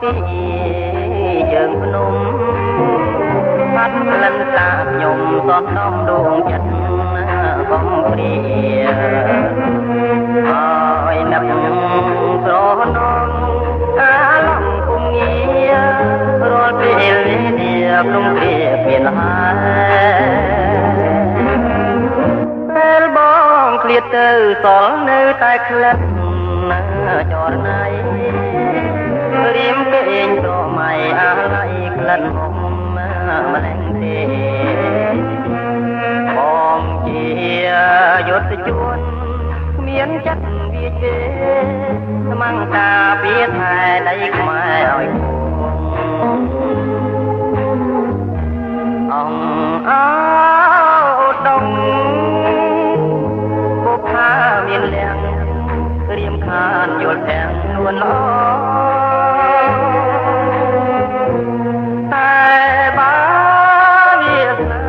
ពីយើងភ្នំបាត់ក្លិនសាបខ្ញុំសោះដំដួងចិត្តបំព្រាហើយនឹកស្រណងអាឡំគុំងាររាល់ពេលនេះភ្នំព្រាមានហើយពេលបងឃ្លាតទៅសល់នៅតែក្លិ នចរណៃរៀមគេងត្រមៃអាឡ័យក្លិនហុំម្លែងទេបងជាយុទ្ធជួនគ្មានចិត្តវាទេស្មងតាពីថែដីខ្មែរឲ្យ ល់ទាំងនួនល្អតែបាវាសនា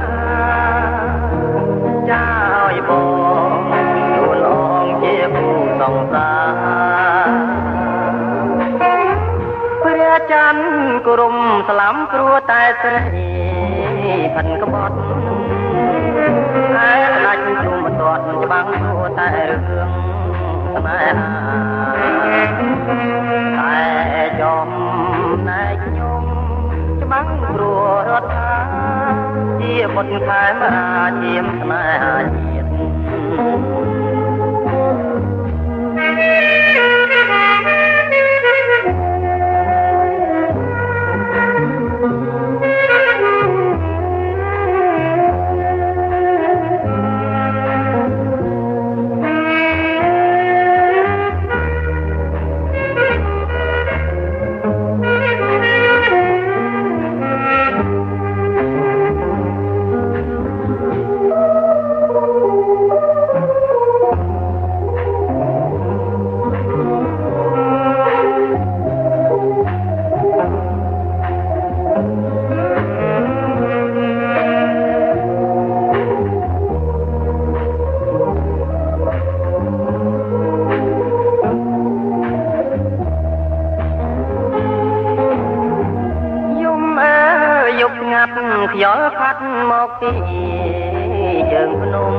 ចាឲ្យបងនួនអងជាគូសង្សារព្រះច័ន្ទគរំស្លាំគ្រួតែស្រីផិនក្បត់ឯផ្ដាច់ជុំបន្ទាត់ច្បាំងគ្រួតែរឿងស្នេហា ខែមរាជាម យយប់ស្ងាត់ខ្យល់ផាត់មកទីជើងភ្នំ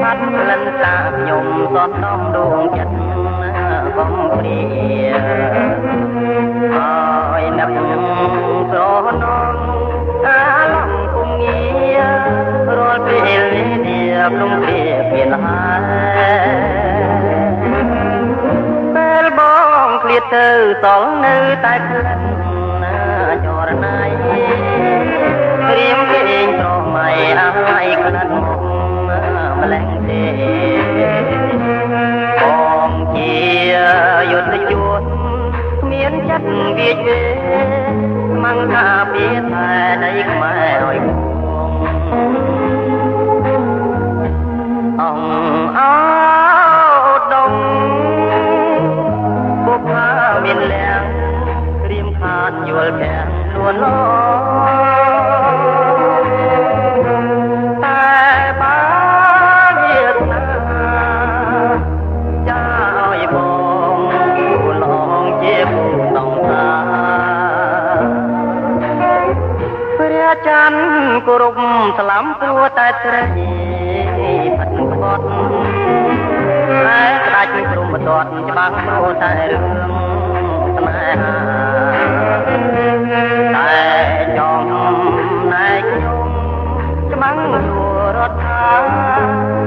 ផាត់ក្លិនសាបខ្ញុំសោះដំដួងចិត្តបំព្រាហើយនឹកស្រណងអាឡំគុំងាររាល់ពេលនេះភ្នំព្រាមានហើយពេលបងឃ្លាតទៅសល់នៅតែក្លិន រៀមគេងត្រមៃអាឡ័យក្លិនមកម្លែងទេបងជាយុទ្ធជួនគ្មានចិត្តវាជេស្មងថាពីតែនៃខ្មែរ គោរពស្លាំព្រោះតែស្រីផិតក្បត់តែក្តាច់ព្រមបទាត់ច្បាស់ព្រោះតែរឿងស្នេហាតែចំណែកខ្ញុំច្បាំងរួរដ្ឋា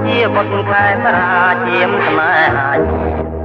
ជាបុត្រខែមរាជាមស្នេហា